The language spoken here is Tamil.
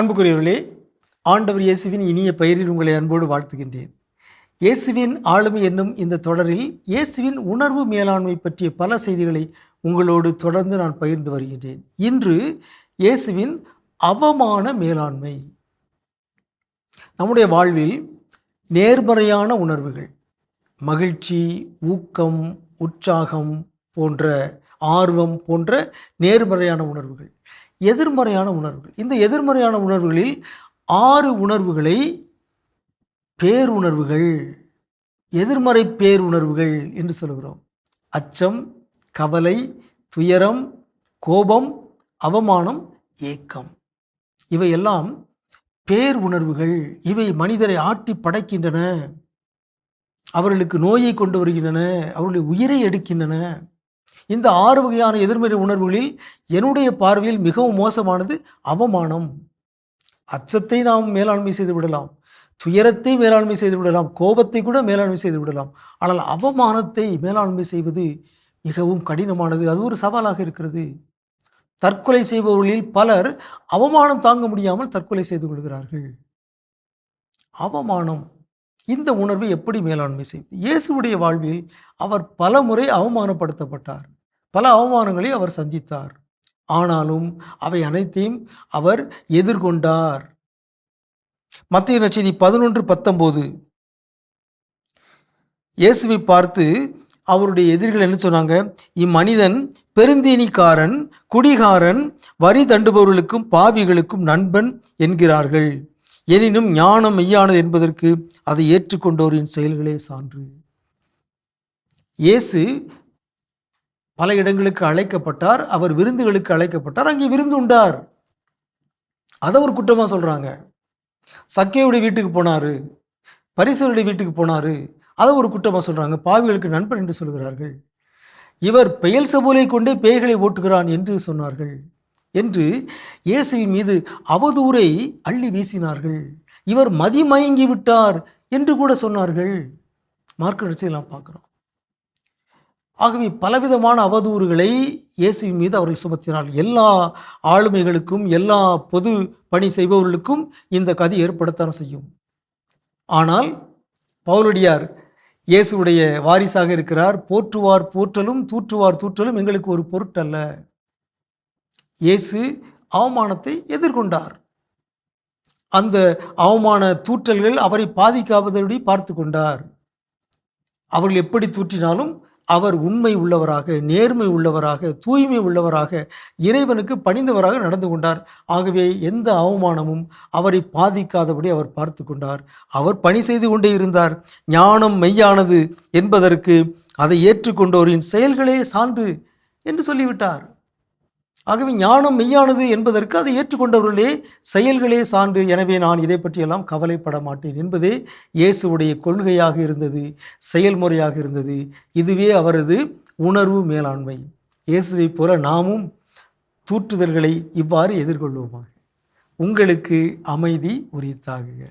அன்புக்குரியவர்களே ஆண்டவர் இயேசுவின் இனிய பெயரில் உங்களை அன்போடு வாழ்த்துகின்றேன். இயேசுவின் ஆளுமை என்னும் இந்த தொடரில் இயேசுவின் உணர்வு மேலாண்மை பற்றிய பல செய்திகளை உங்களோடு தொடர்ந்து நான் பகிர்ந்து வருகின்றேன். இன்று இயேசுவின் அவமான மேலாண்மை. நம்முடைய வாழ்வில் நேர்மறையான உணர்வுகள் மகிழ்ச்சி ஊக்கம் உற்சாகம் போன்ற ஆர்வம் போன்ற நேர்மறையான உணர்வுகள் எதிர்மறையான உணர்வுகள். இந்த எதிர்மறையான உணர்வுகளில் ஆறு உணர்வுகளை பேருணர்வுகள் எதிர்மறை பேருணர்வுகள் என்று சொல்கிறோம் அச்சம் கவலை துயரம் கோபம் அவமானம் ஏக்கம். இவையெல்லாம் பேர் உணர்வுகள். இவை மனிதரை ஆட்டி படைக்கின்றன. அவர்களுக்கு நோயை கொண்டு வருகின்றன. அவர்களுடைய உயிரை எடுக்கின்றன. இந்த ஆறு வகையான எதிர்மறை உணர்வுகளில் என்னுடைய பார்வையில் மிகவும் மோசமானது அவமானம். அச்சத்தை நாம் மேலாண்மை செய்து விடலாம். துயரத்தை மேலாண்மை செய்து விடலாம். கோபத்தை கூட மேலாண்மை செய்து விடலாம். ஆனால் அவமானத்தை மேலாண்மை செய்வது மிகவும் கடினமானது. அது ஒரு சவாலாக இருக்கிறது. தற்கொலை செய்பவர்களில் பலர் அவமானம் தாங்க முடியாமல் தற்கொலை செய்து கொள்கிறார்கள். அவமானம். இந்த உணர்வை எப்படி மேலாண்மை செய்வது? இயேசுவுடைய வாழ்வில் அவர் பல முறை அவமானப்படுத்தப்பட்டார். பல அவமானங்களை அவர் சந்தித்தார். ஆனாலும் அவை அனைத்தையும் அவர் எதிர்கொண்டார். மத்திய நச்செய்தி பதினொன்று பத்தொம்போது இயேசுவை பார்த்து அவருடைய எதிரிகள் என்ன சொன்னாங்க? இம்மனிதன் பெருந்தீனிக்காரன் குடிகாரன் வரி தண்டுபவர்களுக்கும் பாவிகளுக்கும் நண்பன் என்கிறார்கள். எனினும் ஞானம் மெய்யானது என்பதற்கு அதை ஏற்றுக்கொண்டோரின் செயல்களே சான்று. இயேசு பல இடங்களுக்கு அழைக்கப்பட்டார் அவர் விருந்துகளுக்கு அழைக்கப்பட்டார் அங்கே விருந்து உண்டார். அதை ஒரு குற்றமாக சொல்கிறாங்க சக்கையுடைய வீட்டுக்கு போனார் பரிசுடைய வீட்டுக்கு போனார் அதை ஒரு குற்றமாக சொல்கிறாங்க பாவிகளுக்கு நண்பன் என்று சொல்கிறார்கள். இவர் பெயல் சபூலை கொண்டே பேய்களை ஓட்டுகிறான் என்று சொன்னார்கள் என்று இயேசுவின் மீது அவதூரை அள்ளி வீசினார்கள். இவர் மதிமயங்கி விட்டார் என்று கூட சொன்னார்கள். மார்க்க எல்லாம் பார்க்குறோம். ஆகவே பலவிதமான அவதூறுகளை இயேசுவின் மீது அவர்கள் சுமத்தினார். எல்லா ஆளுமைகளுக்கும் எல்லா பொது பணி செய்பவர்களுக்கும் இந்த கதி ஏற்படத்தான் செய்யும். ஆனால் பவுலடியார் இயேசுடைய வாரிசாக இருக்கிறார். போற்றுவார் போற்றலும் தூற்றுவார் தூற்றலும் எங்களுக்கு ஒரு பொருட்டல்ல. இயேசு அவமானத்தை எதிர்கொண்டார். அந்த அவமான தூற்றல்கள் அவரை பாதிக்காதபடி பார்த்து கொண்டார். அவர்கள் எப்படி தூற்றினாலும் அவர் உண்மை உள்ளவராக நேர்மை உள்ளவராக தூய்மை உள்ளவராக இறைவனுக்கு பணிந்தவராக நடந்து கொண்டார். ஆகவே எந்த அவமானமும் அவரை பாதிக்காதபடி அவர் பார்த்து கொண்டார். அவர் பணி செய்து கொண்டே இருந்தார். ஞானம் மெய்யானது என்பதற்கு அதை ஏற்றுக்கொண்டோரின் செயல்களே சான்று என்று சொல்லிவிட்டார். ஆகவே ஞானம் மெய்யானது என்பதற்கு அதை ஏற்றுக்கொண்டவர்களே செயல்களே சான்று. எனவே நான் இதை பற்றியெல்லாம் கவலைப்பட மாட்டேன் என்பதே இயேசுடைய கொள்கையாக இருந்தது செயல்முறையாக இருந்தது. இதுவே அவரது உணர்வு மேலாண்மை. இயேசுவைப் போல நாமும் தூற்றுதல்களை இவ்வாறு எதிர்கொள்வோமாக. உங்களுக்கு அமைதி உரித்தாகுக.